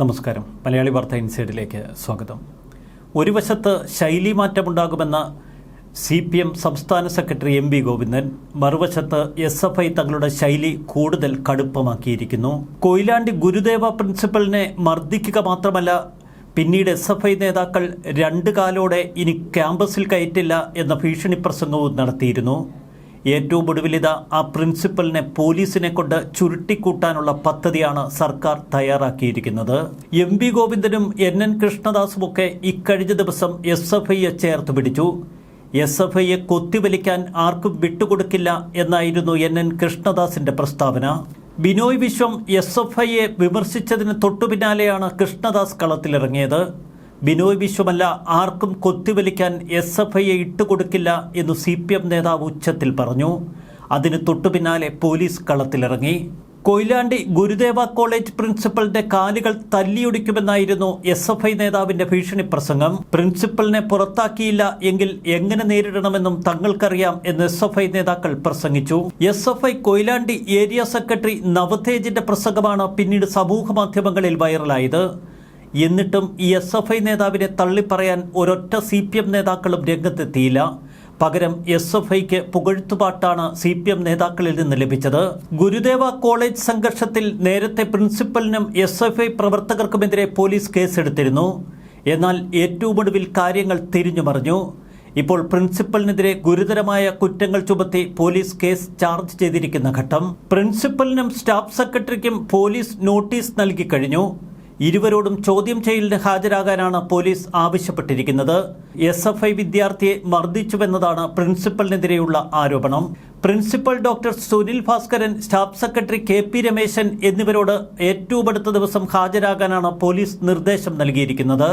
നമസ്കാരം. മലയാളി വാർത്ത ഇൻസൈഡിലേക്ക് സ്വാഗതം. ഒരു വശത്ത് ശൈലി മാറ്റമുണ്ടാകുമെന്ന സി പി എം സംസ്ഥാന സെക്രട്ടറി എം വി ഗോവിന്ദൻ മറുവശത്ത് എസ് എഫ് ഐ തങ്ങളുടെ ശൈലി കൂടുതൽ കടുപ്പമാക്കിയിരിക്കുന്നു. കൊയിലാണ്ടി ഗുരുദേവ പ്രിൻസിപ്പലിനെ മർദ്ദിക്കുക മാത്രമല്ല പിന്നീട് എസ് എഫ് ഐ നേതാക്കൾ രണ്ട് കാലോടെ ഇനി ക്യാമ്പസിൽ കയറ്റില്ല എന്ന ഭീഷണി പ്രസംഗവും നടത്തിയിരുന്നു. ഏറ്റവും ഒടുവിലിത ആ പ്രിൻസിപ്പലിനെ പോലീസിനെ കൊണ്ട് ചുരുട്ടിക്കൂട്ടാനുള്ള പദ്ധതിയാണ് സർക്കാർ തയ്യാറാക്കിയിരിക്കുന്നത്. എം വി ഗോവിന്ദനും എൻ എൻ കൃഷ്ണദാസുമൊക്കെ ഇക്കഴിഞ്ഞ ദിവസം എസ് എഫ് ഐയെ ചേർത്ത് പിടിച്ചു. എസ് എഫ് ഐയെ കൊത്തിവലിക്കാൻ ആർക്കും വിട്ടുകൊടുക്കില്ല എന്നായിരുന്നു എൻ എൻ കൃഷ്ണദാസിന്റെ പ്രസ്താവന. ബിനോയ് വിശ്വം എസ് എഫ് ഐയെ വിമർശിച്ചതിന് തൊട്ടുപിന്നാലെയാണ് കൃഷ്ണദാസ് കളത്തിലിറങ്ങിയത്. ബിനോയ് വിശ്വമല്ല ആർക്കും കൊത്തിവലിക്കാൻ എസ് എഫ് ഐയെ ഇട്ടുകൊടുക്കില്ല എന്ന് സി പി എം നേതാവ് ഉച്ചത്തിൽ പറഞ്ഞു. അതിന് തൊട്ടുപിന്നാലെ പോലീസ് കളത്തിലിറങ്ങി. കൊയിലാണ്ടി ഗുരുദേവ കോളേജ് പ്രിൻസിപ്പലിന്റെ കാലുകൾ തല്ലിയൊടിക്കുമെന്നായിരുന്നു എസ് എഫ് ഐ നേതാവിന്റെ ഭീഷണി പ്രസംഗം. പ്രിൻസിപ്പലിനെ പുറത്താക്കിയില്ല എങ്കിൽ എങ്ങനെ നേരിടണമെന്നും തങ്ങൾക്കറിയാം എന്ന് എസ് എഫ് ഐ നേതാക്കൾ പ്രസംഗിച്ചു. S F I Koyilandy area secretary നവതേജിന്റെ പ്രസംഗമാണ് പിന്നീട് സമൂഹ മാധ്യമങ്ങളിൽ വൈറലായത്. എന്നിട്ടും ഈ എസ് എഫ് ഐ നേതാവിനെ തള്ളിപ്പറയാൻ ഒരൊറ്റ സി പി എം നേതാക്കളും രംഗത്തെത്തിയില്ല. പകരം എസ് എഫ് ഐക്ക് പുകഴ്ത്തുപാട്ടാണ് സി പി എം നേതാക്കളിൽ നിന്ന് ലഭിച്ചത്. ഗുരുദേവ കോളേജ് സംഘർഷത്തിൽ നേരത്തെ പ്രിൻസിപ്പലിനും എസ് എഫ് ഐ പ്രവർത്തകർക്കുമെതിരെ പോലീസ് കേസെടുത്തിരുന്നു. എന്നാൽ ഏറ്റവും ഒടുവിൽ കാര്യങ്ങൾ തിരിഞ്ഞു മറിഞ്ഞു. ഇപ്പോൾ പ്രിൻസിപ്പലിനെതിരെ ഗുരുതരമായ കുറ്റങ്ങൾ ചുമത്തി പോലീസ് കേസ് ചാർജ് ചെയ്തിരിക്കുന്ന ഘട്ടം. പ്രിൻസിപ്പലിനും സ്റ്റാഫ് സെക്രട്ടറിക്കും പോലീസ് നോട്ടീസ് നൽകി കഴിഞ്ഞു. ഇരുവരോടും ചോദ്യം ചെയ്യലിന് ഹാജരാകാനാണ് പോലീസ് ആവശ്യപ്പെട്ടിരിക്കുന്നത്. എസ് എഫ് ഐ വിദ്യാർത്ഥിയെ മർദ്ദിച്ചുവെന്നതാണ് പ്രിൻസിപ്പലിനെതിരെയുള്ള ആരോപണം. Principal doctor Sunil Bhaskaran staff secretary K P Rameshan എന്നിവരോട് ഏറ്റവും അടുത്ത ദിവസം ഹാജരാകാനാണ് പോലീസ് നിർദ്ദേശം നൽകിയിരിക്കുന്നത്.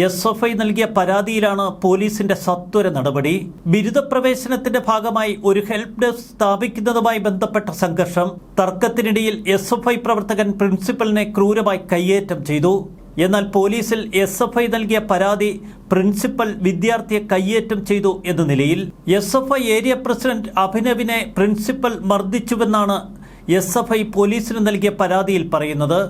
എസ് എഫ് ഐ നൽകിയ പരാതിയിലാണ് പോലീസിന്റെ സത്വര നടപടി. ബിരുദ പ്രവേശനത്തിന്റെ ഭാഗമായി ഒരു ഹെൽപ്പ് ഡെസ്ക് സ്ഥാപിക്കുന്നതുമായി ബന്ധപ്പെട്ട സംഘർഷം തർക്കത്തിനിടയിൽ എസ് എഫ് ഐ പ്രവർത്തകൻ പ്രിൻസിപ്പലിനെ ക്രൂരമായി കയ്യേറ്റം ചെയ്തു. എന്നാൽ പോലീസിൽ എസ് എഫ് ഐ നൽകിയ പരാതി പ്രിൻസിപ്പൽ വിദ്യാർത്ഥിയെ കയ്യേറ്റം ചെയ്തു എന്ന നിലയിൽ S F I area president അഭിനവിനെ principal മർദ്ദിച്ചുവെന്നാണ് എസ് എഫ് ഐ പോലീസിന് നൽകിയ പരാതിയിൽ പറയുന്നത്.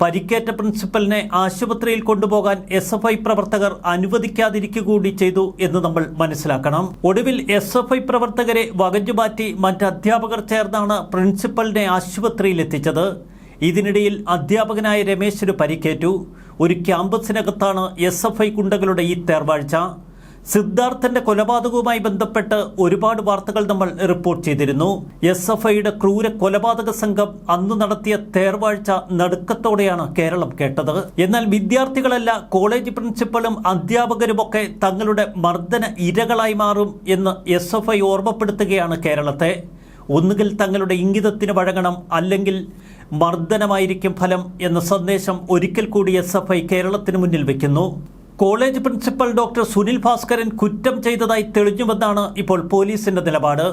പരിക്കേറ്റ പ്രിൻസിപ്പലിനെ ആശുപത്രിയിൽ കൊണ്ടുപോകാൻ എസ് എഫ് ഐ പ്രവർത്തകർ അനുവദിക്കാതിരിക്കുകൂടി ചെയ്തു എന്ന് നമ്മൾ മനസ്സിലാക്കണം. ഒടുവിൽ എസ് എഫ് ഐ പ്രവർത്തകരെ വകഞ്ഞുമാറ്റി മറ്റ് അധ്യാപകർ ചേർന്നാണ് പ്രിൻസിപ്പലിനെ ആശുപത്രിയിൽ എത്തിച്ചത് ഇതിനിടയിൽ അധ്യാപകനായ രമേശിന് പരിക്കേറ്റു. ഒരു ക്യാമ്പസിനകത്താണ് എസ് എഫ് ഐ ഗുണ്ടകളുടെ ഈ തേർവാഴ്ച. സിദ്ധാർത്ഥന്റെ കൊലപാതകവുമായി ബന്ധപ്പെട്ട് ഒരുപാട് വാർത്തകൾ നമ്മൾ റിപ്പോർട്ട് ചെയ്തിരുന്നു. എസ് എഫ് ഐയുടെ ക്രൂര കൊലപാതക സംഘം അന്ന് നടത്തിയ തേർവാഴ്ച നടുക്കത്തോടെയാണ് കേരളം കേട്ടത്. എന്നാൽ വിദ്യാർത്ഥികളല്ല കോളേജ് പ്രിൻസിപ്പലും അധ്യാപകരുമൊക്കെ തങ്ങളുടെ മർദ്ദന ഇരകളായി മാറും എന്ന് എസ് എഫ് ഐ ഓർമ്മപ്പെടുത്തുകയാണ് കേരളത്തെ. ഒന്നുകിൽ തങ്ങളുടെ ഇംഗിതത്തിന് വഴങ്ങണം അല്ലെങ്കിൽ മർദ്ദനമായിരിക്കും ഫലം എന്ന സന്ദേശം ഒരിക്കൽ കൂടി എസ് എഫ് ഐ കേരളത്തിന് മുന്നിൽ വയ്ക്കുന്നു college principal doctor Sunil Bhaskaran കുറ്റം ചെയ്തതായി തെളിഞ്ഞുവെന്നാണ് ഇപ്പോൾ പോലീസിന്റെ നിലപാട്.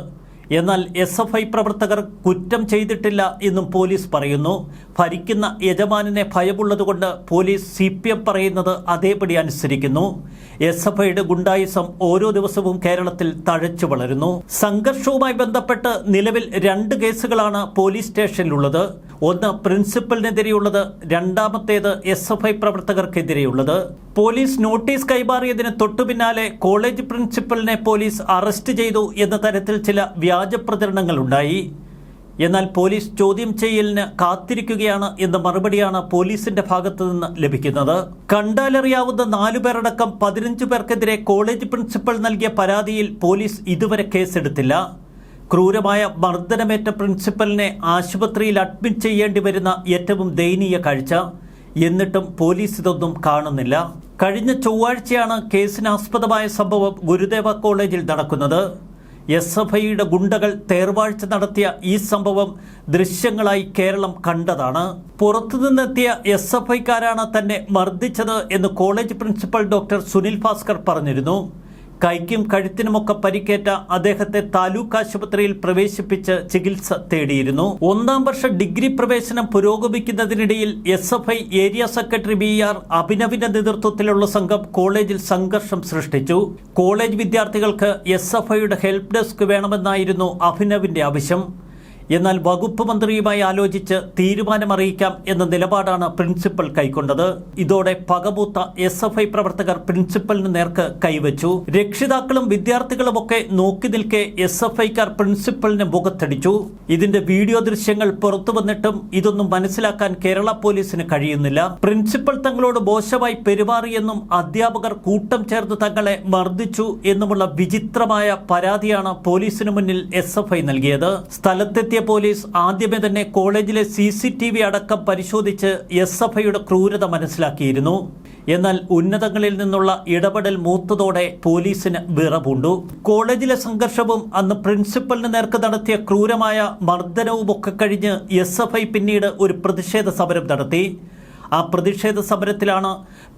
എന്നാൽ എസ് എഫ് ഐ പ്രവർത്തകർ കുറ്റം ചെയ്തിട്ടില്ല എന്നും പോലീസ് പറയുന്നു. ഭരിക്കുന്ന യജമാനെ ഭയമുള്ളതുകൊണ്ട് പോലീസ് സി പി എം പറയുന്നത് അതേപടി അനുസരിക്കുന്നു. എസ് എഫ് ഐയുടെ ഗുണ്ടായിസം ഓരോ ദിവസവും കേരളത്തിൽ തഴച്ചു വളരുന്നു. സംഘർഷവുമായി ബന്ധപ്പെട്ട് നിലവിൽ രണ്ട് കേസുകളാണ് പോലീസ് സ്റ്റേഷനിലുള്ളത്. ഒന്ന് പ്രിൻസിപ്പലിനെതിരെയുള്ളത് രണ്ടാമത്തേത് എസ് എഫ് ഐ പ്രവർത്തകർക്കെതിരെയുള്ളത്. പോലീസ് നോട്ടീസ് കൈമാറിയതിന് തൊട്ടുപിന്നാലെ കോളേജ് പ്രിൻസിപ്പലിനെ പോലീസ് അറസ്റ്റ് ചെയ്തു എന്ന തരത്തിൽ ചില വ്യാജ പ്രചരണങ്ങളുണ്ടായി. എന്നാൽ പോലീസ് ചോദ്യം ചെയ്യലിന് കാത്തിരിക്കുകയാണ് എന്ന മറുപടിയാണ് പോലീസിന്റെ ഭാഗത്തു നിന്ന് ലഭിക്കുന്നത്. കണ്ടാലറിയാവുന്ന നാലുപേരടക്കം പതിനഞ്ച് പേർക്കെതിരെ കോളേജ് പ്രിൻസിപ്പൽ നൽകിയ പരാതിയിൽ പോലീസ് ഇതുവരെ കേസെടുത്തില്ല. ക്രൂരമായ മർദ്ദനമേറ്റ പ്രിൻസിപ്പലിനെ ആശുപത്രിയിൽ അഡ്മിറ്റ് ചെയ്യേണ്ടി വരുന്ന ഏറ്റവും ദയനീയ കാഴ്ച. എന്നിട്ടും പോലീസ് ഇതൊന്നും കാണുന്നില്ല. കഴിഞ്ഞ ചൊവ്വാഴ്ചയാണ് കേസിനാസ്പദമായ സംഭവം ഗുരുദേവ കോളേജിൽ നടക്കുന്നത്. എസ് എഫ് ഐയുടെ ഗുണ്ടകൾ തേർവാഴ്ച നടത്തിയ ഈ സംഭവം ദൃശ്യങ്ങളായി കേരളം കണ്ടതാണ്. പുറത്തുനിന്നെത്തിയ എസ് എഫ് ഐക്കാരാണ് തന്നെ മർദ്ദിച്ചത് എന്ന് college principal doctor Sunil Bhaskar പറഞ്ഞിരുന്നു. കൈക്കും കഴുത്തിനുമൊക്കെ പരിക്കേറ്റ അദ്ദേഹത്തെ താലൂക്ക് ആശുപത്രിയിൽ പ്രവേശിപ്പിച്ച് ചികിത്സ തേടിയിരുന്നു. ഒന്നാം വർഷ ഡിഗ്രി പ്രവേശനം പുരോഗമിക്കുന്നതിനിടയിൽ S area secretary B R അഭിനവിന്റെ നേതൃത്വത്തിലുള്ള സംഘം കോളേജിൽ സംഘർഷം സൃഷ്ടിച്ചു. കോളേജ് വിദ്യാർത്ഥികൾക്ക് എസ് എഫ് ഐയുടെ ഡെസ്ക് വേണമെന്നായിരുന്നു അഭിനവിന്റെ ആവശ്യം. എന്നാൽ വകുപ്പ് മന്ത്രിയുമായി ആലോചിച്ച് തീരുമാനമറിയിക്കാം എന്ന നിലപാടാണ് പ്രിൻസിപ്പൽ കൈക്കൊണ്ടത്. ഇതോടെ പകപൂത്ത എസ് എഫ് ഐ പ്രവർത്തകർ പ്രിൻസിപ്പലിന് നേർക്ക് കൈവച്ചു. രക്ഷിതാക്കളും വിദ്യാർത്ഥികളുമൊക്കെ നോക്കി നിൽക്കെ എസ് എഫ് ഐക്കാർ പ്രിൻസിപ്പലിന് മുഖത്തടിച്ചു. ഇതിന്റെ വീഡിയോ ദൃശ്യങ്ങൾ പുറത്തുവന്നിട്ടും ഇതൊന്നും മനസ്സിലാക്കാൻ കേരള പോലീസിന് കഴിയുന്നില്ല. പ്രിൻസിപ്പൽ തങ്ങളോട് മോശമായി പെരുമാറിയെന്നും അധ്യാപകർ കൂട്ടം ചേർത്ത് തങ്ങളെ മർദ്ദിച്ചു എന്നുമുള്ള വിചിത്രമായ പരാതിയാണ് പോലീസിന് മുന്നിൽ എസ് എഫ് ഐ നൽകിയത്. സ്ഥലത്തെത്തിയ പോലീസ് ആദ്യമേ തന്നെ കോളേജിലെ സി സി ടി വി അടക്കം പരിശോധിച്ച് എസ് എഫ് ഐയുടെ ക്രൂരത മനസ്സിലാക്കിയിരുന്നു. എന്നാൽ ഉന്നതങ്ങളിൽ നിന്നുള്ള ഇടപെടൽ മൂത്തതോടെ പോലീസിന് വിറപൂണ്ടു. കോളേജിലെ സംഘർഷവും അന്ന് പ്രിൻസിപ്പലിന് നേർക്ക് നടത്തിയ ക്രൂരമായ മർദ്ദനവും ഒക്കെ കഴിഞ്ഞ് എസ് പിന്നീട് ഒരു പ്രതിഷേധ സമരം നടത്തി. ആ പ്രതിഷേധ സമരത്തിലാണ്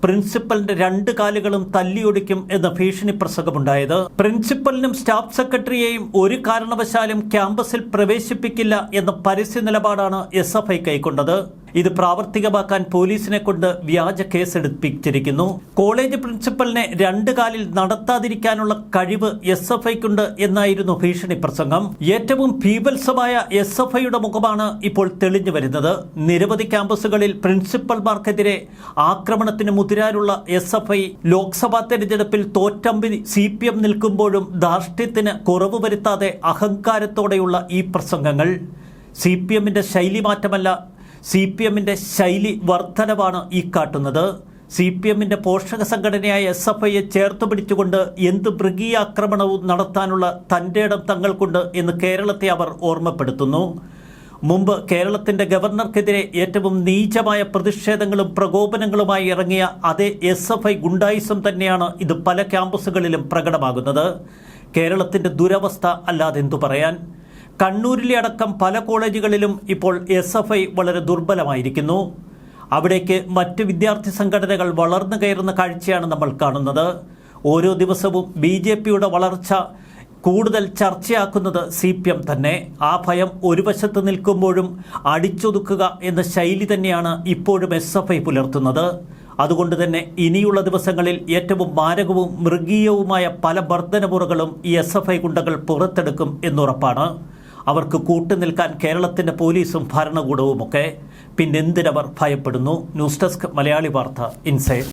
പ്രിൻസിപ്പലിന്റെ രണ്ട് കാലുകളും തല്ലിയൊടിക്കും എന്ന ഭീഷണി പ്രസംഗമുണ്ടായത്. പ്രിൻസിപ്പലിനും സ്റ്റാഫ് സെക്രട്ടറിയെയും ഒരു കാരണവശാലും ക്യാമ്പസിൽ പ്രവേശിപ്പിക്കില്ല എന്ന പരസ്യ നിലപാടാണ് എസ് എഫ് ഐ കൈക്കൊണ്ടത്. ഇത് പ്രാവർത്തികമാക്കാൻ പോലീസിനെ കൊണ്ട് വ്യാജ കേസെടുപ്പിച്ചിരിക്കുന്നു. കോളേജ് പ്രിൻസിപ്പലിനെ രണ്ടു കാലിൽ നടത്താതിരിക്കാനുള്ള കഴിവ് എസ് എഫ് ഐക്കുണ്ട് എന്നായിരുന്നു ഭീഷണി പ്രസംഗം. ഏറ്റവും ഭീപത്സമായ എസ് എഫ് ഐയുടെ മുഖമാണ് ഇപ്പോൾ തെളിഞ്ഞു വരുന്നത്. നിരവധി ക്യാമ്പസുകളിൽ പ്രിൻസിപ്പൽമാർക്കെതിരെ ആക്രമണത്തിന് മുതിരാനുള്ള എസ് എഫ് ഐ ലോക്സഭാ തെരഞ്ഞെടുപ്പിൽ തോറ്റമ്പി സി പി എം നിൽക്കുമ്പോഴും ധാർഷ്ട്യത്തിന് കുറവ് വരുത്താതെ അഹങ്കാരത്തോടെയുള്ള ഈ പ്രസംഗങ്ങൾ. സി പി എമ്മിന്റെ ശൈലി മാറ്റമല്ല സി പി എമ്മിന്റെ ശൈലി വർധനവാണ് ഈ കാട്ടുന്നത്. സി പി എമ്മിന്റെ പോഷക സംഘടനയായ എസ് എഫ് ഐയെ ചേർത്ത് പിടിച്ചുകൊണ്ട് എന്ത് മൃഗീയ ആക്രമണവും നടത്താനുള്ള തന്റെ ഇടം തങ്ങൾക്കുണ്ട് എന്ന് കേരളത്തെ അവർ ഓർമ്മപ്പെടുത്തുന്നു. മുമ്പ് കേരളത്തിന്റെ ഗവർണർക്കെതിരെ ഏറ്റവും നീചമായ പ്രതിഷേധങ്ങളും പ്രകോപനങ്ങളുമായി ഇറങ്ങിയ അതേ എസ് എഫ് ഐ ഗുണ്ടായിസം തന്നെയാണ് ഇത് പല ക്യാമ്പസുകളിലും പ്രകടമാകുന്നത്. കേരളത്തിന്റെ ദുരവസ്ഥ അല്ലാതെ എന്തു പറയാൻ? കണ്ണൂരിലെ അടക്കം പല കോളേജുകളിലും ഇപ്പോൾ എസ് എഫ് ഐ വളരെ ദുർബലമായിരിക്കുന്നു. അവിടേക്ക് മറ്റ് വിദ്യാർത്ഥി സംഘടനകൾ വളർന്നു കയറുന്ന കാഴ്ചയാണ് നമ്മൾ കാണുന്നത്. ഓരോ ദിവസവും ബി ജെ പിയുടെ വളർച്ച കൂടുതൽ ചർച്ചയാക്കുന്നത് സി പി എം തന്നെ. ആ ഭയം ഒരു വശത്ത് നിൽക്കുമ്പോഴും അടിച്ചൊതുക്കുക എന്ന ശൈലി തന്നെയാണ് ഇപ്പോഴും എസ് എഫ് ഐ പുലർത്തുന്നത്. അതുകൊണ്ട് തന്നെ ഇനിയുള്ള ദിവസങ്ങളിൽ ഏറ്റവും മാരകവും മൃഗീയവുമായ പല വർധനമുറകളും ഈ എസ് എഫ് ഐ ഗുണ്ടകൾ പുറത്തെടുക്കും എന്നുറപ്പാണ്. അവർക്ക് കൂട്ടുനിൽക്കാൻ കേരളത്തിന്റെ പോലീസും ഭരണകൂടവും ഭരണകൂടവുമൊക്കെ. പിന്നെന്തിനവർ ഭയപ്പെടുന്നു? ന്യൂസ് ഡെസ്ക് മലയാളി വാർത്ത ഇൻസൈഡ്